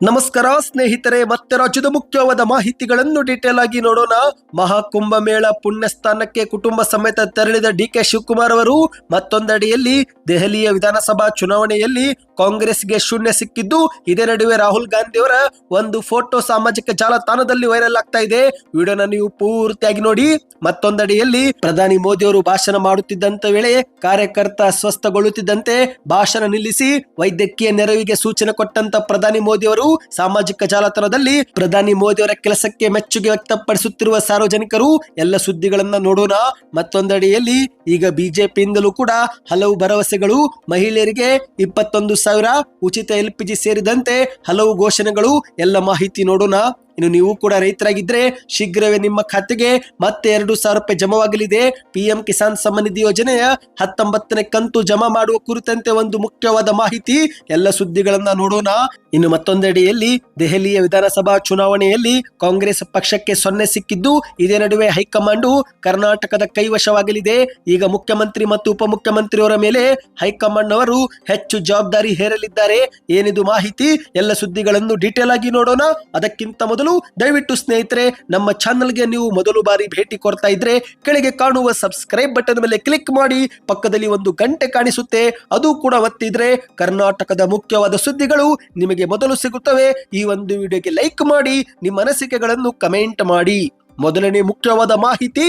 ನಮಸ್ಕಾರ ಸ್ನೇಹಿತರೆ, ಮತ್ತೆ ರಾಜ್ಯದ ಮುಖ್ಯವಾದ ಮಾಹಿತಿಗಳನ್ನು ಡೀಟೇಲ್ ಆಗಿ ನೋಡೋಣ. ಮಹಾಕುಂಭ ಮೇಳ ಪುಣ್ಯಸ್ಥಾನಕ್ಕೆ ಕುಟುಂಬ ಸಮೇತ ತೆರಳಿದ ಡಿ ಕೆ ಶಿವಕುಮಾರ್ ಅವರು, ಮತ್ತೊಂದಡಿಯಲ್ಲಿ ದೆಹಲಿಯ ವಿಧಾನಸಭಾ ಚುನಾವಣೆಯಲ್ಲಿ ಕಾಂಗ್ರೆಸ್ಗೆ ಶೂನ್ಯ ಸಿಕ್ಕಿದ್ದು, ಇದೇ ನಡುವೆ ರಾಹುಲ್ ಗಾಂಧಿ ಅವರ ಒಂದು ಫೋಟೋ ಸಾಮಾಜಿಕ ಜಾಲತಾಣದಲ್ಲಿ ವೈರಲ್ ಆಗ್ತಾ ಇದೆ. ವಿಡಿಯೋನ ನೀವು ಪೂರ್ತಿಯಾಗಿ ನೋಡಿ. ಮತ್ತೊಂದಡಿಯಲ್ಲಿ ಪ್ರಧಾನಿ ಮೋದಿ ಅವರು ಭಾಷಣ ಮಾಡುತ್ತಿದ್ದಂತ ವೇಳೆ ಕಾರ್ಯಕರ್ತ ಅಸ್ವಸ್ಥಗೊಳ್ಳುತ್ತಿದ್ದಂತೆ ಭಾಷಣ ನಿಲ್ಲಿಸಿ ವೈದ್ಯಕೀಯ ನೆರವಿಗೆ ಸೂಚನೆ ಕೊಟ್ಟಂತ ಪ್ರಧಾನಿ ಮೋದಿ ಅವರು ಸಾಮಾಜಿಕ ಜಾಲತಾಣದಲ್ಲಿ ಪ್ರಧಾನಿ ಮೋದಿ ಅವರ ಕೆಲಸಕ್ಕೆ ಮೆಚ್ಚುಗೆ ವ್ಯಕ್ತಪಡಿಸುತ್ತಿರುವ ಸಾರ್ವಜನಿಕರು ಎಲ್ಲ ಸುದ್ದಿಗಳನ್ನ ನೋಡೋಣ. ಮತ್ತೊಂದಡಿಯಲ್ಲಿ ಈಗ ಬಿಜೆಪಿಯಿಂದಲೂ ಕೂಡ ಹಲವು ಭರವಸೆಗಳು, ಮಹಿಳೆಯರಿಗೆ ಇಪ್ಪತ್ತೊಂದು ಸಾವಿರ ಉಚಿತ ಎಲ್ಪಿಜಿ ಸೇರಿದಂತೆ ಹಲವು ಘೋಷಣೆಗಳು, ಎಲ್ಲ ಮಾಹಿತಿ ನೋಡೋಣ. ಇನ್ನು ನೀವು ಕೂಡ ರೈತರಾಗಿದ್ರೆ ಶೀಘ್ರವೇ ನಿಮ್ಮ ಖಾತೆಗೆ ಮತ್ತೆ ಎರಡು ಸಾವಿರ ರೂಪಾಯಿ ಜಮವಾಗಲಿದೆ. ಪಿಎಂ ಕಿಸಾನ್ ಸಮ್ಮಾನ್ ನಿಧಿ ಯೋಜನೆಯ ಹತ್ತೊಂಬತ್ತನೇ ಕಂತು ಜಮಾ ಮಾಡುವ ಕುರಿತಂತೆ ಒಂದು ಮುಖ್ಯವಾದ ಮಾಹಿತಿ. ಎಲ್ಲ ಸುದ್ದಿಗಳನ್ನ ನೋಡೋಣ. ಇನ್ನು ಮತ್ತೊಂದೆಡೆಯಲ್ಲಿ ದೆಹಲಿಯ ವಿಧಾನಸಭಾ ಚುನಾವಣೆಯಲ್ಲಿ ಕಾಂಗ್ರೆಸ್ ಪಕ್ಷಕ್ಕೆ ಸೊನ್ನೆ ಸಿಕ್ಕಿದ್ದು, ಇದೇ ನಡುವೆ ಹೈಕಮಾಂಡು ಕರ್ನಾಟಕದ ಕೈವಶವಾಗಲಿದೆ. ಈಗ ಮುಖ್ಯಮಂತ್ರಿ ಮತ್ತು ಉಪಮುಖ್ಯಮಂತ್ರಿಯವರ ಮೇಲೆ ಹೈಕಮಾಂಡ್ ಅವರು ಹೆಚ್ಚು ಜವಾಬ್ದಾರಿ ಹೇರಲಿದ್ದಾರೆ. ಏನಿದು ಮಾಹಿತಿ? ಎಲ್ಲ ಸುದ್ದಿಗಳನ್ನು ಡೀಟೇಲ್ ಆಗಿ ನೋಡೋಣ. ಅದಕ್ಕಿಂತ ಮೊದಲು ದಯವಿಟ್ಟು ಸ್ನೇಹಿತರೆ, ನಮ್ಮ ಚಾನಲ್ಗೆ ನೀವು ಮೊದಲು ಬಾರಿ ಭೇಟಿ ಕೊಡ್ತಾ ಇದ್ರೆ ಕೆಳಗೆ ಕಾಣುವ ಸಬ್ಸ್ಕ್ರೈಬ್ ಬಟನ್ ಮೇಲೆ ಕ್ಲಿಕ್ ಮಾಡಿ, ಪಕ್ಕದಲ್ಲಿ ಒಂದು ಗಂಟೆ ಕಾಣಿಸುತ್ತೆ. ಅದು ಕೂಡ ಒತ್ತಿದ್ರೆ ಕರ್ನಾಟಕದ ಮುಖ್ಯವಾದ ಸುದ್ದಿಗಳು ನಿಮಗೆ ಮೊದಲು ಸಿಗುತ್ತವೆ. ಈ ಒಂದು ವಿಡಿಯೋಗೆ ಲೈಕ್ ಮಾಡಿ, ನಿಮ್ಮ ಅನಿಸಿಕೆಗಳನ್ನು ಕಮೆಂಟ್ ಮಾಡಿ. ಮೊದಲನೇ ಮುಖ್ಯವಾದ ಮಾಹಿತಿ.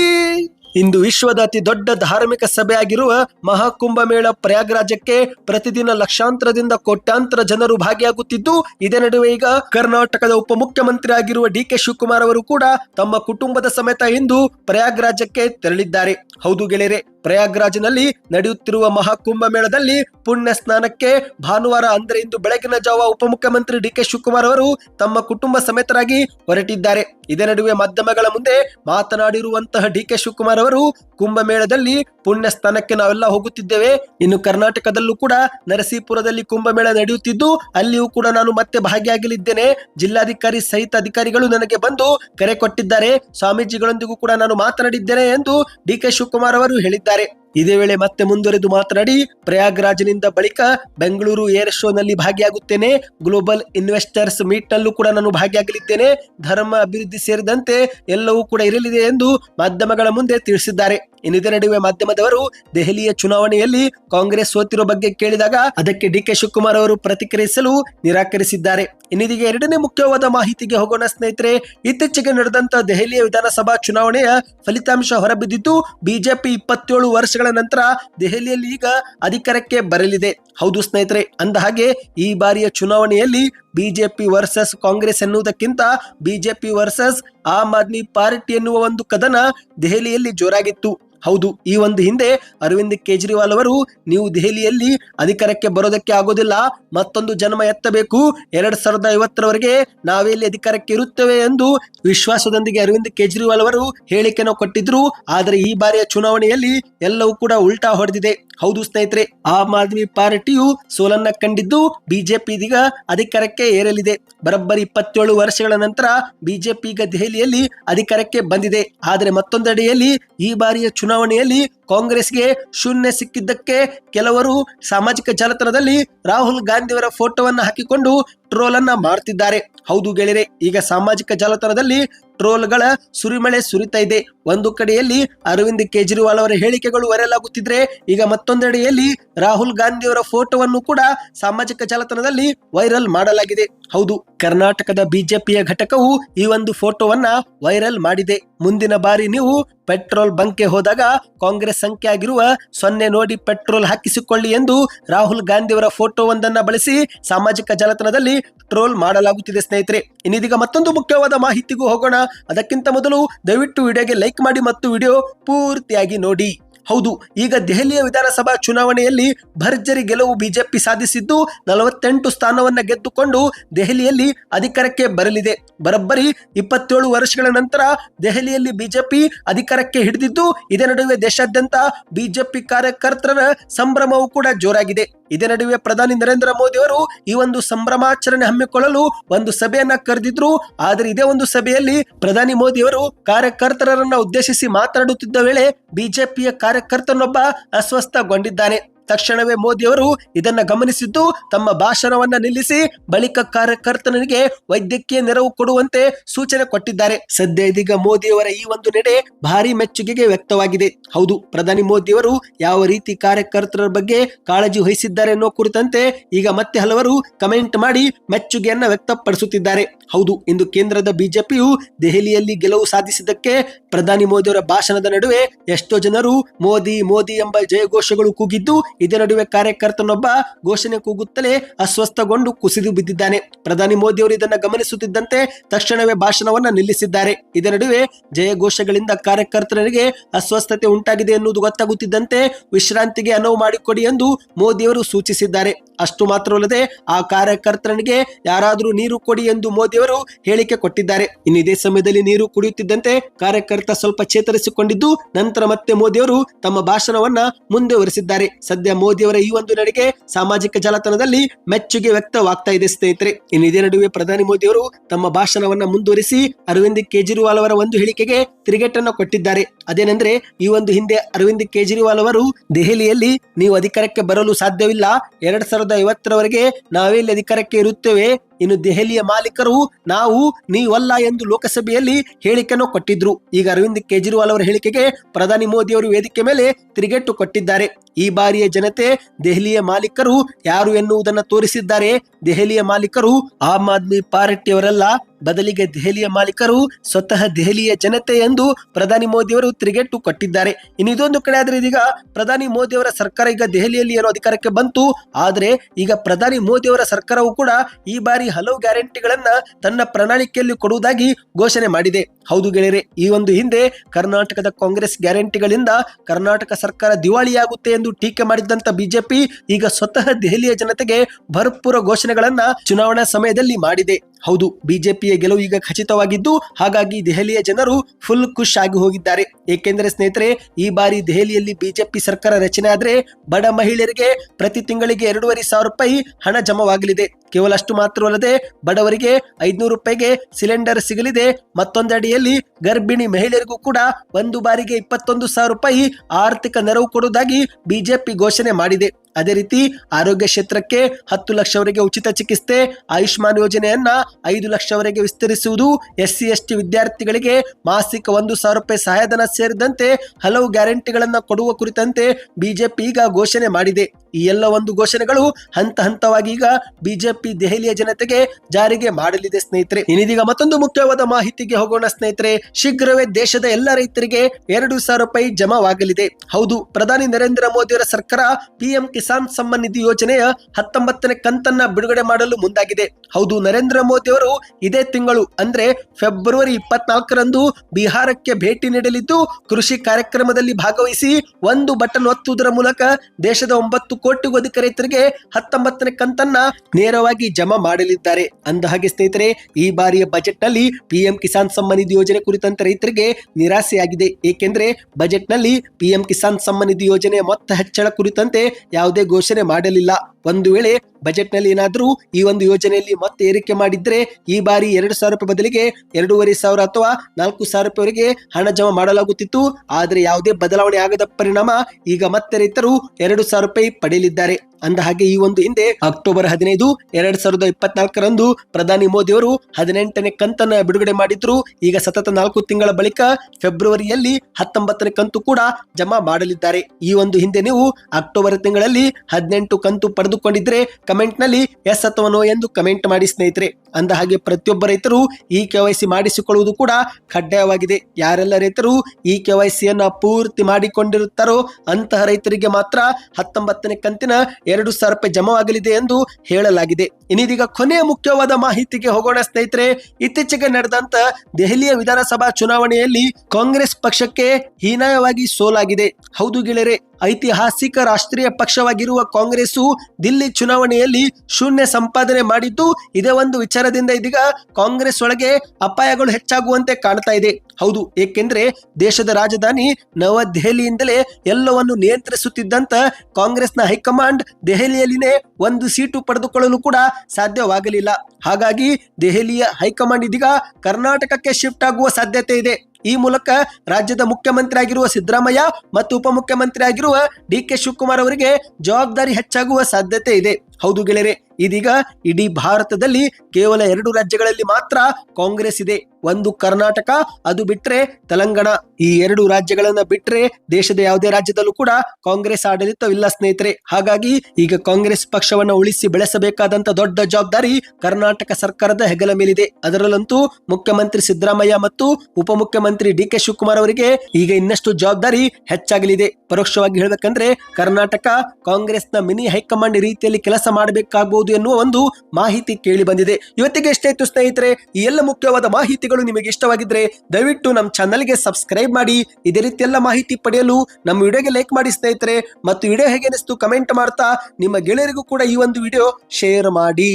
ಇಂದು ವಿಶ್ವದ ಅತಿ ದೊಡ್ಡ ಧಾರ್ಮಿಕ ಸಭೆಯಾಗಿರುವ ಮಹಾಕುಂಭ ಮೇಳ ಪ್ರಯಾಗ್ರಾಜ್ಯಕ್ಕೆ ಪ್ರತಿದಿನ ಲಕ್ಷಾಂತರದಿಂದ ಕೋಟ್ಯಾಂತರ ಜನರು ಭಾಗಿಯಾಗುತ್ತಿದ್ದು, ಇದೇ ನಡುವೆ ಈಗ ಕರ್ನಾಟಕದ ಉಪಮುಖ್ಯಮಂತ್ರಿ ಆಗಿರುವ ಡಿ ಕೆ ಶಿವಕುಮಾರ್ ಅವರು ಕೂಡ ತಮ್ಮ ಕುಟುಂಬದ ಸಮೇತ ಇಂದು ಪ್ರಯಾಗ್ರಾಜಕ್ಕೆ ತೆರಳಿದ್ದಾರೆ. ಹೌದು ಗೆಳೆಯರೆ ಪ್ರಯಾಗ್ರಾಜ್ನಲ್ಲಿ ನಡೆಯುತ್ತಿರುವ ಮಹಾಕುಂಭ ಮೇಳದಲ್ಲಿ ಪುಣ್ಯ ಸ್ನಾನಕ್ಕೆ ಭಾನುವಾರ ಅಂದ್ರೆ ಇಂದು ಬೆಳಗಿನ ಜಾವ ಉಪಮುಖ್ಯಮಂತ್ರಿ ಡಿಕೆ ಶಿವಕುಮಾರ್ ಅವರು ತಮ್ಮ ಕುಟುಂಬ ಸಮೇತರಾಗಿ ಹೊರಟಿದ್ದಾರೆ. ಇದೇ ನಡುವೆ ಮಾಧ್ಯಮಗಳ ಮುಂದೆ ಮಾತನಾಡಿರುವಂತಹ ಡಿಕೆ ಶಿವಕುಮಾರ್ ಅವರು ಕುಂಭಮೇಳದಲ್ಲಿ ಪುಣ್ಯ ಸ್ಥಾನಕ್ಕೆ ನಾವೆಲ್ಲ ಹೋಗುತ್ತಿದ್ದೇವೆ. ಇನ್ನು ಕರ್ನಾಟಕದಲ್ಲೂ ಕೂಡ ನರಸೀಪುರದಲ್ಲಿ ಕುಂಭಮೇಳ ನಡೆಯುತ್ತಿದ್ದು, ಅಲ್ಲಿಯೂ ಕೂಡ ನಾನು ಮತ್ತೆ ಭಾಗಿಯಾಗಲಿದ್ದೇನೆ. ಜಿಲ್ಲಾಧಿಕಾರಿ ಸಹಿತ ಅಧಿಕಾರಿಗಳು ನನಗೆ ಬಂದು ಕರೆ ಕೊಟ್ಟಿದ್ದಾರೆ. ಸ್ವಾಮೀಜಿಗಳೊಂದಿಗೂ ಕೂಡ ನಾನು ಮಾತನಾಡಿದ್ದೇನೆ ಎಂದು ಡಿಕೆ ಶಿವಕುಮಾರ್ ಅವರು ಹೇಳಿದ್ದಾರೆ. சொல்லியிருக்காரு ಇದೇ ವೇಳೆ ಮತ್ತೆ ಮುಂದುವರೆದು ಮಾತನಾಡಿ ಪ್ರಯಾಗ್ರಾಜ್ನಿಂದ ಬಳಿಕ ಬೆಂಗಳೂರು ಏರ್ ಶೋನಲ್ಲಿ ಭಾಗಿಯಾಗುತ್ತೇನೆ. ಗ್ಲೋಬಲ್ ಇನ್ವೆಸ್ಟರ್ಸ್ ಮೀಟ್ ನಲ್ಲೂ ಕೂಡ ನಾನು ಭಾಗಿಯಾಗಲಿದ್ದೇನೆ. ಧರ್ಮ ಅಭಿವೃದ್ಧಿ ಸೇರಿದಂತೆ ಎಲ್ಲವೂ ಕೂಡ ಇರಲಿದೆ ಎಂದು ಮಾಧ್ಯಮಗಳ ಮುಂದೆ ತಿಳಿಸಿದ್ದಾರೆ. ಇನ್ನಿದೇ ನಡುವೆ ಮಾಧ್ಯಮದವರು ದೆಹಲಿಯ ಚುನಾವಣೆಯಲ್ಲಿ ಕಾಂಗ್ರೆಸ್ ಸೋತಿರೋ ಬಗ್ಗೆ ಕೇಳಿದಾಗ ಅದಕ್ಕೆ ಡಿ ಕೆ ಶಿವಕುಮಾರ್ ಅವರು ಪ್ರತಿಕ್ರಿಯಿಸಲು ನಿರಾಕರಿಸಿದ್ದಾರೆ. ಇನ್ನಿದೀಗ ಎರಡನೇ ಮುಖ್ಯವಾದ ಮಾಹಿತಿಗೆ ಹೋಗೋಣ ಸ್ನೇಹಿತರೆ, ಇತ್ತೀಚೆಗೆ ನಡೆದಂತ ದೆಹಲಿಯ ವಿಧಾನಸಭಾ ಚುನಾವಣೆಯ ಫಲಿತಾಂಶ ಹೊರಬಿದ್ದಿದ್ದು, ಬಿಜೆಪಿ ಇಪ್ಪತ್ತೇಳು ವರ್ಷಗಳ ನಂತರ ದೆಹಲಿಯಲ್ಲಿ ಈಗ ಅಧಿಕಾರಕ್ಕೆ ಬರಲಿದೆ. ಹೌದು ಸ್ನೇಹಿತರೆ, ಅಂದ ಹಾಗೆ ಈ ಬಾರಿಯ ಚುನಾವಣೆಯಲ್ಲಿ ಬಿಜೆಪಿ ವರ್ಸಸ್ ಕಾಂಗ್ರೆಸ್ ಎನ್ನುವುದಕ್ಕಿಂತ BJP versus Aam Aadmi party ಎನ್ನುವ ಒಂದು ಕದನ ದೆಹಲಿಯಲ್ಲಿ ಜೋರಾಗಿತ್ತು. ಹೌದು, ಈ ಒಂದು ಹಿಂದೆ ಅರವಿಂದ್ ಕೇಜ್ರಿವಾಲ್ ಅವರು ನೀವು ದೆಹಲಿಯಲ್ಲಿ ಅಧಿಕಾರಕ್ಕೆ ಬರೋದಕ್ಕೆ ಆಗೋದಿಲ್ಲ, ಮತ್ತೊಂದು ಜನ್ಮ ಎತ್ತಬೇಕು, ಎರಡ್ ಸಾವಿರದ ಐವತ್ತರವರೆಗೆ ನಾವೇ ಅಧಿಕಾರಕ್ಕೆ ಇರುತ್ತೇವೆ ಎಂದು ವಿಶ್ವಾಸದೊಂದಿಗೆ ಅರವಿಂದ್ ಕೇಜ್ರಿವಾಲ್ ಅವರು ಹೇಳಿಕೆಯನ್ನು ಕೊಟ್ಟಿದ್ರು, ಆದರೆ ಈ ಬಾರಿಯ ಚುನಾವಣೆಯಲ್ಲಿ ಎಲ್ಲವೂ ಕೂಡ ಉಲ್ಟಾ ಹೊಡೆದಿದೆ. ಹೌದು ಸ್ನೇಹಿತರೆ, ಆಮ್ ಆದ್ಮಿ ಪಾರ್ಟಿಯು ಸೋಲನ್ನ ಕಂಡಿದ್ದು ಬಿಜೆಪಿ ಇದೀಗ ಅಧಿಕಾರಕ್ಕೆ ಏರಲಿದೆ. ಬರಬ್ಬರಿ ಇಪ್ಪತ್ತೇಳು ವರ್ಷಗಳ ನಂತರ ಬಿಜೆಪಿ ಈಗ ದೆಹಲಿಯಲ್ಲಿ ಅಧಿಕಾರಕ್ಕೆ ಬಂದಿದೆ. ಆದರೆ ಮತ್ತೊಂದೆಡೆಯಲ್ಲಿ ಈ ಬಾರಿಯ ಚುನಾವಣೆಯಲ್ಲಿ ಕಾಂಗ್ರೆಸ್ಗೆ ಶೂನ್ಯ ಸಿಕ್ಕಿದ್ದಕ್ಕೆ ಕೆಲವರು ಸಾಮಾಜಿಕ ಜಾಲತಾಣದಲ್ಲಿ ರಾಹುಲ್ ಗಾಂಧಿಯವರ ಫೋಟೋವನ್ನು ಹಾಕಿಕೊಂಡು ಟ್ರೋಲ್ ಅನ್ನ ಮಾಡ್ತಿದ್ದಾರೆ. ಹೌದು ಗೆಳೆಯರೆ, ಈಗ ಸಾಮಾಜಿಕ ಜಾಲತಾಣದಲ್ಲಿ ಟ್ರೋಲ್ಗಳ ಸುರಿಮಳೆ ಸುರಿತಾ ಇದೆ. ಒಂದು ಕಡೆಯಲ್ಲಿ ಅರವಿಂದ್ ಕೇಜ್ರಿವಾಲ್ ಅವರ ಹೇಳಿಕೆಗಳು ವೈರಲ್ ಆಗುತ್ತಿದ್ರೆ ಈಗ ಮತ್ತೊಂದೆಡೆಯಲ್ಲಿ ರಾಹುಲ್ ಗಾಂಧಿ ಅವರ ಫೋಟೋವನ್ನು ಕೂಡ ಸಾಮಾಜಿಕ ಜಾಲತಾಣದಲ್ಲಿ ವೈರಲ್ ಮಾಡಲಾಗಿದೆ. ಹೌದು, ಕರ್ನಾಟಕದ ಬಿಜೆಪಿಯ ಘಟಕವು ಈ ಒಂದು ಫೋಟೋವನ್ನ ವೈರಲ್ ಮಾಡಿದೆ. ಮುಂದಿನ ಬಾರಿ ನೀವು ಪೆಟ್ರೋಲ್ ಬಂಕ್ಗೆ ಹೋದಾಗ ಕಾಂಗ್ರೆಸ್ ಸಂಖ್ಯೆ ಆಗಿರುವ ಸೊನ್ನೆ ನೋಡಿ ಪೆಟ್ರೋಲ್ ಹಾಕಿಸಿಕೊಳ್ಳಿ ಎಂದು ರಾಹುಲ್ ಗಾಂಧಿ ಅವರ ಒಂದನ್ನ ಬಳಸಿ ಸಾಮಾಜಿಕ ಜಾಲತಾಣದಲ್ಲಿ ಟ್ರೋಲ್ ಮಾಡಲಾಗುತ್ತಿದೆ ಸ್ನೇಹಿತರೆ. ಇನ್ನಿದೀಗ ಮತ್ತೊಂದು ಮುಖ್ಯವಾದ ಮಾಹಿತಿಗೂ ಹೋಗೋಣ. ಅದಕ್ಕಿಂತ ಮೊದಲು ದಯವಿಟ್ಟು ವಿಡಿಯೋಗೆ ಲೈಕ್ ಮಾಡಿ ಮತ್ತು ವಿಡಿಯೋ ಪೂರ್ತಿಯಾಗಿ ನೋಡಿ. ಹೌದು, ಈಗ ದೆಹಲಿಯ ವಿಧಾನಸಭಾ ಚುನಾವಣೆಯಲ್ಲಿ ಭರ್ಜರಿ ಗೆಲುವು ಬಿಜೆಪಿ ಸಾಧಿಸಿದ್ದು ನಲವತ್ತೆಂಟು ಸ್ಥಾನವನ್ನ ಗೆದ್ದುಕೊಂಡು ದೆಹಲಿಯಲ್ಲಿ ಅಧಿಕಾರಕ್ಕೆ ಬರಲಿದೆ. ಬರಬ್ಬರಿ ಇಪ್ಪತ್ತೇಳು ವರ್ಷಗಳ ನಂತರ ದೆಹಲಿಯಲ್ಲಿ ಬಿಜೆಪಿ ಅಧಿಕಾರಕ್ಕೆ ಹಿಡಿದಿದ್ದು, ಇದೇ ನಡುವೆ ದೇಶಾದ್ಯಂತ ಬಿಜೆಪಿ ಕಾರ್ಯಕರ್ತರ ಸಂಭ್ರಮವು ಕೂಡ ಜೋರಾಗಿದೆ. ಇದೇ ನಡುವೆ ಪ್ರಧಾನಿ ನರೇಂದ್ರ ಮೋದಿ ಅವರು ಈ ಒಂದು ಸಂಭ್ರಮಾಚರಣೆ ಹಮ್ಮಿಕೊಳ್ಳಲು ಒಂದು ಸಭೆಯನ್ನ ಕರೆದಿದ್ರು. ಆದರೆ ಇದೇ ಒಂದು ಸಭೆಯಲ್ಲಿ ಪ್ರಧಾನಿ ಮೋದಿ ಅವರು ಕಾರ್ಯಕರ್ತರನ್ನ ಉದ್ದೇಶಿಸಿ ಮಾತನಾಡುತ್ತಿದ್ದ ವೇಳೆ ಬಿಜೆಪಿಯ ಕಾರ್ಯಕರ್ತನೊಬ್ಬ ಅಸ್ವಸ್ಥಗೊಂಡಿದ್ದಾನೆ. ತಕ್ಷಣವೇ ಮೋದಿಯವರು ಇದನ್ನ ಗಮನಿಸಿದ್ದು ತಮ್ಮ ಭಾಷಣವನ್ನ ನಿಲ್ಲಿಸಿ ಬಳಿಕ ಕಾರ್ಯಕರ್ತನಿಗೆ ವೈದ್ಯಕೀಯ ನೆರವು ಕೊಡುವಂತೆ ಸೂಚನೆ ಕೊಟ್ಟಿದ್ದಾರೆ. ಸದ್ಯ ಇದೀಗ ಮೋದಿಯವರ ಈ ಒಂದು ನಡೆ ಭಾರಿ ಮೆಚ್ಚುಗೆಗೆ ವ್ಯಕ್ತವಾಗಿದೆ. ಹೌದು, ಪ್ರಧಾನಿ ಮೋದಿಯವರು ಯಾವ ರೀತಿ ಕಾರ್ಯಕರ್ತರ ಬಗ್ಗೆ ಕಾಳಜಿ ವಹಿಸಿದ್ದಾರೆ ಅನ್ನೋ ಕುರಿತಂತೆ ಈಗ ಮತ್ತೆ ಹಲವರು ಕಮೆಂಟ್ ಮಾಡಿ ಮೆಚ್ಚುಗೆಯನ್ನ ವ್ಯಕ್ತಪಡಿಸುತ್ತಿದ್ದಾರೆ. ಹೌದು, ಇಂದು ಕೇಂದ್ರದ ಬಿಜೆಪಿಯು ದೆಹಲಿಯಲ್ಲಿ ಗೆಲುವು ಸಾಧಿಸಿದ್ದಕ್ಕೆ ಪ್ರಧಾನಿ ಮೋದಿಯವರ ಭಾಷಣದ ನಡುವೆ ಎಷ್ಟೋ ಜನರು ಮೋದಿ ಮೋದಿ ಎಂಬ ಜಯಘೋಷಗಳು ಕೂಗಿದ್ದು ಇದರ ನಡುವೆ ಕಾರ್ಯಕರ್ತನೊಬ್ಬ ಘೋಷಣೆ ಕೂಗುತ್ತಲೇ ಅಸ್ವಸ್ಥಗೊಂಡು ಕುಸಿದು ಬಿದ್ದಿದ್ದಾನೆ. ಪ್ರಧಾನಿ ಮೋದಿಯವರು ಇದನ್ನ ಗಮನಿಸುತ್ತಿದ್ದಂತೆ ತಕ್ಷಣವೇ ಭಾಷಣವನ್ನ ನಿಲ್ಲಿಸಿದ್ದಾರೆ. ಇದೇ ನಡುವೆ ಜಯಘೋಷಗಳಿಂದ ಕಾರ್ಯಕರ್ತರಿಗೆ ಅಸ್ವಸ್ಥತೆ ಉಂಟಾಗಿದೆ ಎನ್ನುವುದು ಗೊತ್ತಾಗುತ್ತಿದ್ದಂತೆ ವಿಶ್ರಾಂತಿಗೆ ಅನುವು ಮಾಡಿಕೊಡಿ ಎಂದು ಮೋದಿಯವರು ಸೂಚಿಸಿದ್ದಾರೆ. ಅಷ್ಟು ಮಾತ್ರವಲ್ಲದೆ ಆ ಕಾರ್ಯಕರ್ತನಿಗೆ ಯಾರಾದರೂ ನೀರು ಕೊಡಿ ಎಂದು ಮೋದಿಯವರು ಹೇಳಿಕೆ ಕೊಟ್ಟಿದ್ದಾರೆ. ಇನ್ನು ಇದೇ ಸಮಯದಲ್ಲಿ ನೀರು ಕುಡಿಯುತ್ತಿದ್ದಂತೆ ಕಾರ್ಯಕರ್ತ ಸ್ವಲ್ಪ ಚೇತರಿಸಿಕೊಂಡಿದ್ದು, ನಂತರ ಮತ್ತೆ ಮೋದಿಯವರು ತಮ್ಮ ಭಾಷಣವನ್ನ ಮುಂದುವರಿಸಿದ್ದಾರೆ. ಸದ್ಯ ಮೋದಿಯವರ ಈ ಒಂದು ನಡೆಗೆ ಸಾಮಾಜಿಕ ಜಾಲತಾಣದಲ್ಲಿ ಮೆಚ್ಚುಗೆ ವ್ಯಕ್ತವಾಗ್ತಾ ಇದೆ, ಸ್ನೇಹಿತರೆ. ಇನ್ನು ಇದೇ ನಡುವೆ ಪ್ರಧಾನಿ ಮೋದಿಯವರು ತಮ್ಮ ಭಾಷಣವನ್ನ ಮುಂದುವರಿಸಿ ಅರವಿಂದ್ ಕೇಜ್ರಿವಾಲ್ ಅವರ ಒಂದು ಹೇಳಿಕೆಗೆ ತಿರುಗೇಟನ್ನು ಕೊಟ್ಟಿದ್ದಾರೆ. ಅದೇನೆಂದ್ರೆ, ಈ ಒಂದು ಹಿಂದೆ ಅರವಿಂದ್ ಕೇಜ್ರಿವಾಲ್ ಅವರು ದೆಹಲಿಯಲ್ಲಿ, ನೀವು ಅಧಿಕಾರಕ್ಕೆ ಬರಲು ಸಾಧ್ಯವಿಲ್ಲ. ಎರಡ್ ಸಾವಿರದ ಐವತ್ತರವರೆಗೆ ನಾವೇ ಇಲ್ಲಿ ಅಧಿಕಾರಕ್ಕೆ ಇರುತ್ತೇವೆ. ಇನ್ನು ದೆಹಲಿಯ ಮಾಲೀಕರು ನಾವು ನೀವಲ್ಲ ಎಂದು ಲೋಕಸಭೆಯಲ್ಲಿ ಹೇಳಿಕೆಯನ್ನು ಕೊಟ್ಟಿದ್ರು. ಈಗ ಅರವಿಂದ್ ಕೇಜ್ರಿವಾಲ್ ಅವರ ಹೇಳಿಕೆಗೆ ಪ್ರಧಾನಿ ಮೋದಿ ಅವರು ವೇದಿಕೆ ಮೇಲೆ ತಿರುಗೇಟು ಕೊಟ್ಟಿದ್ದಾರೆ. ಈ ಬಾರಿಯ ಜನತೆ ದೆಹಲಿಯ ಮಾಲೀಕರು ಯಾರು ಎನ್ನುವುದನ್ನು ತೋರಿಸಿದ್ದಾರೆ. ದೆಹಲಿಯ ಮಾಲೀಕರು ಆಮ್ ಆದ್ಮಿ ಪಾರ್ಟಿಯವರಲ್ಲ ಬದಲಿಗೆ ದೆಹಲಿಯ ಮಾಲೀಕರು ಸ್ವತಃ ದೆಹಲಿಯ ಜನತೆ ಎಂದು ಪ್ರಧಾನಿ ಮೋದಿ ಅವರು ತಿರುಗೇಟು ಕೊಟ್ಟಿದ್ದಾರೆ. ಇನ್ನು ಇದೊಂದು ಕಡೆ ಆದ್ರೆ ಇದೀಗ ಪ್ರಧಾನಿ ಮೋದಿ ಅವರ ಸರ್ಕಾರ ಈಗ ದೆಹಲಿಯಲ್ಲಿ ಏನೋ ಅಧಿಕಾರಕ್ಕೆ ಬಂತು. ಆದರೆ ಈಗ ಪ್ರಧಾನಿ ಮೋದಿ ಅವರ ಸರ್ಕಾರವು ಕೂಡ ಈ ಬಾರಿ ಹಲವು ಗ್ಯಾರಂಟಿಗಳನ್ನ ತನ್ನ ಪ್ರಣಾಳಿಕೆಯಲ್ಲಿ ಕೊಡುವುದಾಗಿ ಘೋಷಣೆ ಮಾಡಿದೆ. ಹೌದು ಗೆಳೆಯರೆ, ಈ ಒಂದು ಹಿಂದೆ ಕರ್ನಾಟಕದ ಕಾಂಗ್ರೆಸ್ ಗ್ಯಾರಂಟಿಗಳಿಂದ ಕರ್ನಾಟಕ ಸರ್ಕಾರ ದಿವಾಳಿಯಾಗುತ್ತೆ ಎಂದು ಟೀಕೆ ಮಾಡಿದ್ದಂತ ಬಿಜೆಪಿ ಈಗ ಸ್ವತಃ ದೆಹಲಿಯ ಜನತೆಗೆ ಭರ್ಪೂರ ಘೋಷಣೆಗಳನ್ನ ಚುನಾವಣಾ ಸಮಯದಲ್ಲಿ ಮಾಡಿದೆ. ಹೌದು, ಬಿಜೆಪಿಯ ಗೆಲುವು ಈಗ ಖಚಿತವಾಗಿದ್ದು, ಹಾಗಾಗಿ ದೆಹಲಿಯ ಜನರು ಫುಲ್ ಖುಷ್ ಆಗಿ ಹೋಗಿದ್ದಾರೆ. ಏಕೆಂದರೆ ಸ್ನೇಹಿತರೆ, ಈ ಬಾರಿ ದೆಹಲಿಯಲ್ಲಿ ಬಿಜೆಪಿ ಸರ್ಕಾರ ರಚನೆ ಆದರೆ ಬಡ ಮಹಿಳೆಯರಿಗೆ ಪ್ರತಿ ತಿಂಗಳಿಗೆ ಎರಡೂವರೆ ಸಾವಿರ ರೂಪಾಯಿ ಹಣ ಜಮವಾಗಲಿದೆ. ಕೇವಲ ಅಷ್ಟು ಮಾತ್ರವಲ್ಲದೆ ಬಡವರಿಗೆ ಐದ್ನೂರು ರೂಪಾಯಿಗೆ ಸಿಲಿಂಡರ್ ಸಿಗಲಿದೆ. ಮತ್ತೊಂದಡಿಯಲ್ಲಿ ಗರ್ಭಿಣಿ ಮಹಿಳೆಯರಿಗೂ ಕೂಡ ಒಂದು ಬಾರಿಗೆ ಇಪ್ಪತ್ತೊಂದು ಸಾವಿರ ರೂಪಾಯಿ ಆರ್ಥಿಕ ನೆರವು ಕೊಡುವುದಾಗಿ ಬಿಜೆಪಿ ಘೋಷಣೆ ಮಾಡಿದೆ. ಅದೇ ರೀತಿ ಆರೋಗ್ಯ ಕ್ಷೇತ್ರಕ್ಕೆ ಹತ್ತು ಲಕ್ಷವರೆಗೆ ಉಚಿತ ಚಿಕಿತ್ಸೆ, ಆಯುಷ್ಮಾನ್ ಯೋಜನೆಯನ್ನ ಐದು ಲಕ್ಷವರೆಗೆ ವಿಸ್ತರಿಸುವುದು ಎಸ್ ಸಿ ಎಸ್ ಟಿ ವಿದ್ಯಾರ್ಥಿಗಳಿಗೆ ಮಾಸಿಕ ಒಂದು ಸಾವಿರ ರೂಪಾಯಿ ಸಹಾಯಧನ ಸೇರಿದಂತೆ ಹಲವು ಗ್ಯಾರಂಟಿಗಳನ್ನು ಕೊಡುವ ಕುರಿತಂತೆ ಬಿಜೆಪಿ ಈಗ ಘೋಷಣೆ ಮಾಡಿದೆ. ಈ ಎಲ್ಲ ಒಂದು ಘೋಷಣೆಗಳು ಹಂತ ಹಂತವಾಗಿ ಈಗ ಬಿಜೆಪಿ ದೆಹಲಿಯ ಜನತೆಗೆ ಜಾರಿಗೆ ಮಾಡಲಿದೆ ಸ್ನೇಹಿತರೆ. ಇನ್ನಿದೀಗ ಮತ್ತೊಂದು ಮುಖ್ಯವಾದ ಮಾಹಿತಿಗೆ ಹೋಗೋಣ ಸ್ನೇಹಿತರೆ. ಶೀಘ್ರವೇ ದೇಶದ ಎಲ್ಲ ರೈತರಿಗೆ ಎರಡು ಸಾವಿರ ರೂಪಾಯಿ ಜಮಾವಾಗಲಿದೆ. ಹೌದು, ಪ್ರಧಾನಿ ನರೇಂದ್ರ ಮೋದಿಯವರ ಸರ್ಕಾರ ಪಿಎಂ ಕಿಸಾನ್ ಸಮ್ಮಾನ್ ನಿಧಿ ಯೋಜನೆಯ ಹತ್ತೊಂಬತ್ತನೇ ಕಂತನ್ನ ಬಿಡುಗಡೆ ಮಾಡಲು ಮುಂದಾಗಿದೆ. ಹೌದು, ನರೇಂದ್ರ ಮೋದಿ ಅವರು ಇದೇ ತಿಂಗಳು, ಅಂದ್ರೆ ಫೆಬ್ರವರಿ ಇಪ್ಪತ್ನಾಲ್ಕರಂದು ಬಿಹಾರಕ್ಕೆ ಭೇಟಿ ನೀಡಲಿದ್ದು, ಕೃಷಿ ಕಾರ್ಯಕ್ರಮದಲ್ಲಿ ಭಾಗವಹಿಸಿ ಒಂದು ಬಟನ್ ಒತ್ತುವುದರ ಮೂಲಕ ದೇಶದ ಒಂಬತ್ತು ಕೋಟಿಗೂ ಅಧಿಕ ರೈತರಿಗೆ ಹತ್ತೊಂಬತ್ತನೇ ಕಂತನ್ನ ನೇರವಾಗಿ ಜಮಾ ಮಾಡಲಿದ್ದಾರೆ. ಅಂದ ಹಾಗೆ ಸ್ನೇಹಿತರೆ, ಈ ಬಾರಿಯ ಬಜೆಟ್ನಲ್ಲಿ ಪಿಎಂ ಕಿಸಾನ್ ಸಮ್ಮಾನ್ ನಿಧಿ ಯೋಜನೆ ಕುರಿತಂತೆ ರೈತರಿಗೆ ನಿರಾಸೆಯಾಗಿದೆ. ಏಕೆಂದ್ರೆ ಬಜೆಟ್ನಲ್ಲಿ ಪಿಎಂ ಕಿಸಾನ್ ಸಮ್ಮಾನ್ ನಿಧಿ ಯೋಜನೆಯ ಮೊತ್ತ ಹೆಚ್ಚಳ ಕುರಿತಂತೆ ಯಾವುದೇ ಘೋಷಣೆ ಮಾಡಲಿಲ್ಲ. ಒಂದು ವೇಳೆ ಬಜೆಟ್ನಲ್ಲಿ ಏನಾದರೂ ಈ ಒಂದು ಯೋಜನೆಯಲ್ಲಿ ಮತ್ತೆ ಏರಿಕೆ ಮಾಡಿದ್ರೆ ಈ ಬಾರಿ ಎರಡು ಸಾವಿರ ರೂಪಾಯಿ ಬದಲಿಗೆ ಎರಡೂವರೆ ಸಾವಿರ ಅಥವಾ ನಾಲ್ಕು ಸಾವಿರ ರೂಪಾಯಿವರೆಗೆ ಹಣ ಜಮಾ ಮಾಡಲಾಗುತ್ತಿತ್ತು. ಆದರೆ ಯಾವುದೇ ಬದಲಾವಣೆ ಆಗದ ಪರಿಣಾಮ ಈಗ ಮತ್ತೆ ರೈತರು ಎರಡು ಸಾವಿರ ರೂಪಾಯಿ ಪಡೆಯಲಿದ್ದಾರೆ. ಅಂದ ಹಾಗೆ ಈ ಒಂದು ಹಿಂದೆ ಅಕ್ಟೋಬರ್ ಹದಿನೈದು ಎರಡ್ ಸಾವಿರದ ಇಪ್ಪತ್ನಾಲ್ಕರಂದು ಪ್ರಧಾನಿ ಮೋದಿ ಅವರು ಹದಿನೆಂಟನೇ ಕಂತನ್ನ ಬಿಡುಗಡೆ ಮಾಡಿದ್ರು. ಈಗ ಸತತ ನಾಲ್ಕು ತಿಂಗಳ ಬಳಿಕ ಫೆಬ್ರವರಿಯಲ್ಲಿ ಹತ್ತೊಂಬತ್ತನೇ ಕಂತು ಕೂಡ ಜಮಾ ಮಾಡಲಿದ್ದಾರೆ. ಈ ಒಂದು ಹಿಂದೆ ನೀವು ಅಕ್ಟೋಬರ್ ತಿಂಗಳಲ್ಲಿ ಹದಿನೆಂಟು ಕಂತು ಪಡೆದುಕೊಂಡಿದ್ರೆ ಕಮೆಂಟ್ನಲ್ಲಿ ಎಸ್ ಅಥವಾ ನೋ ಎಂದು ಕಮೆಂಟ್ ಮಾಡಿ ಸ್ನೇಹಿತರೆ. ಅಂದ ಹಾಗೆ ಪ್ರತಿಯೊಬ್ಬ ರೈತರು ಈ ಕೆವೈಸಿ ಮಾಡಿಸಿಕೊಳ್ಳುವುದು ಕೂಡ ಕಡ್ಡಾಯವಾಗಿದೆ. ಯಾರೆಲ್ಲ ರೈತರು ಈ ಸಿಯನ್ನು ಪೂರ್ತಿ ಮಾಡಿಕೊಂಡಿರುತ್ತಾರೋ ಅಂತಹ ರೈತರಿಗೆ ಮಾತ್ರ ಹತ್ತೊಂಬತ್ತನೇ ಕಂತಿನ ಎರಡು ಸಾವಿರ ರೂಪಾಯಿ ಜಮಾವಾಗಲಿದೆ ಎಂದು ಹೇಳಲಾಗಿದೆ. ಇನ್ನಿದೀಗ ಕೊನೆಯ ಮುಖ್ಯವಾದ ಮಾಹಿತಿಗೆ ಹೋಗೋಣ ಸ್ನೇಹಿತರೆ. ಇತ್ತೀಚೆಗೆ ನಡೆದಂತ ದೆಹಲಿಯ ವಿಧಾನಸಭಾ ಚುನಾವಣೆಯಲ್ಲಿ ಕಾಂಗ್ರೆಸ್ ಪಕ್ಷಕ್ಕೆ ಹೀನಾಯವಾಗಿ ಸೋಲಾಗಿದೆ. ಹೌದು ಗೆಳೆಯರೆ ಐತಿಹಾಸಿಕ ರಾಷ್ಟ್ರೀಯ ಪಕ್ಷವಾಗಿರುವ ಕಾಂಗ್ರೆಸ್ಸು ದಿಲ್ಲಿ ಚುನಾವಣೆಯಲ್ಲಿ ಶೂನ್ಯ ಸಂಪಾದನೆ ಮಾಡಿದ್ದು, ಇದೇ ಒಂದು ವಿಚಾರದಿಂದ ಇದೀಗ ಕಾಂಗ್ರೆಸ್ ಒಳಗೆ ಅಪಾಯಗಳು ಹೆಚ್ಚಾಗುವಂತೆ ಕಾಣ್ತಾ ಇದೆ. ಹೌದು, ಏಕೆಂದ್ರೆ ದೇಶದ ರಾಜಧಾನಿ ನವದೆಹಲಿಯಿಂದಲೇ ಎಲ್ಲವನ್ನು ನಿಯಂತ್ರಿಸುತ್ತಿದ್ದಂತ ಕಾಂಗ್ರೆಸ್ನ ಹೈಕಮಾಂಡ್ ದೆಹಲಿಯಲ್ಲಿನೇ ಒಂದು ಸೀಟು ಪಡೆದುಕೊಳ್ಳಲು ಕೂಡ ಸಾಧ್ಯವಾಗಲಿಲ್ಲ. ಹಾಗಾಗಿ ದೆಹಲಿಯ ಹೈಕಮಾಂಡ್ ಇದೀಗ ಕರ್ನಾಟಕಕ್ಕೆ ಶಿಫ್ಟ್ ಆಗುವ ಸಾಧ್ಯತೆ ಇದೆ. ಈ ಮೂಲಕ ರಾಜ್ಯದ ಮುಖ್ಯಮಂತ್ರಿ ಆಗಿರುವ ಸಿದ್ದರಾಮಯ್ಯ ಮತ್ತು ಉಪಮುಖ್ಯಮಂತ್ರಿ ಆಗಿರುವ ಡಿ ಕೆ ಶಿವಕುಮಾರ್ ಅವರಿಗೆ ಜವಾಬ್ದಾರಿ ಹೆಚ್ಚಾಗುವ ಸಾಧ್ಯತೆ ಇದೆ. ಹೌದು ಗೆಳೆಯರೆ ಇದೀಗ ಇಡೀ ಭಾರತದಲ್ಲಿ ಕೇವಲ ಎರಡು ರಾಜ್ಯಗಳಲ್ಲಿ ಮಾತ್ರ ಕಾಂಗ್ರೆಸ್ ಇದೆ. ಒಂದು ಕರ್ನಾಟಕ, ಅದು ಬಿಟ್ರೆ ತೆಲಂಗಾಣ. ಈ ಎರಡು ರಾಜ್ಯಗಳನ್ನ ಬಿಟ್ರೆ ದೇಶದ ಯಾವುದೇ ರಾಜ್ಯದಲ್ಲೂ ಕೂಡ ಕಾಂಗ್ರೆಸ್ ಆಡಳಿತವಿಲ್ಲ ಸ್ನೇಹಿತರೆ. ಹಾಗಾಗಿ ಈಗ ಕಾಂಗ್ರೆಸ್ ಪಕ್ಷವನ್ನು ಉಳಿಸಿ ಬೆಳೆಸಬೇಕಾದಂತ ದೊಡ್ಡ ಜವಾಬ್ದಾರಿ ಕರ್ನಾಟಕ ಸರ್ಕಾರದ ಹೆಗಲ ಮೇಲಿದೆ. ಅದರಲ್ಲಂತೂ ಮುಖ್ಯಮಂತ್ರಿ ಸಿದ್ದರಾಮಯ್ಯ ಮತ್ತು ಉಪಮುಖ್ಯಮಂತ್ರಿ ಡಿ ಕೆ ಶಿವಕುಮಾರ್ ಅವರಿಗೆ ಈಗ ಇನ್ನಷ್ಟು ಜವಾಬ್ದಾರಿ ಹೆಚ್ಚಾಗಲಿದೆ. ಪರೋಕ್ಷವಾಗಿ ಹೇಳಬೇಕಂದ್ರೆ ಕರ್ನಾಟಕ ಕಾಂಗ್ರೆಸ್ನ ಮಿನಿ ಹೈಕಮಾಂಡ್ ರೀತಿಯಲ್ಲಿ ಕೆಲಸ ಮಾಡಬೇಕಾಗಬಹುದು ಎನ್ನುವ ಒಂದು ಮಾಹಿತಿ ಕೇಳಿ ಬಂದಿದೆ. ಇವತ್ತಿಗೆ ಎಷ್ಟೇ ಇತ್ತು ಸ್ನೇಹಿತರೆ, ಈ ಎಲ್ಲ ಮುಖ್ಯವಾದ ಮಾಹಿತಿಗಳು ನಿಮಗೆ ಇಷ್ಟವಾಗಿದ್ರೆ ದಯವಿಟ್ಟು ನಮ್ಮ ಚಾನಲ್ಗೆ ಸಬ್ಸ್ಕ್ರೈಬ್ ಮಾಡಿ, ಇದೇ ರೀತಿ ಎಲ್ಲ ಮಾಹಿತಿ ಪಡೆಯಲು ನಮ್ಮ ವಿಡಿಯೋಗೆ ಲೈಕ್ ಮಾಡಿ ಸ್ನೇಹಿತರೆ. ಮತ್ತು ವಿಡಿಯೋ ಹೇಗೆ ಅನಿಸ್ತು ಕಮೆಂಟ್ ಮಾಡ್ತಾ ನಿಮ್ಮ ಗೆಳೆಯರಿಗೂ ಕೂಡ ಈ ಒಂದು ವಿಡಿಯೋ ಶೇರ್ ಮಾಡಿ.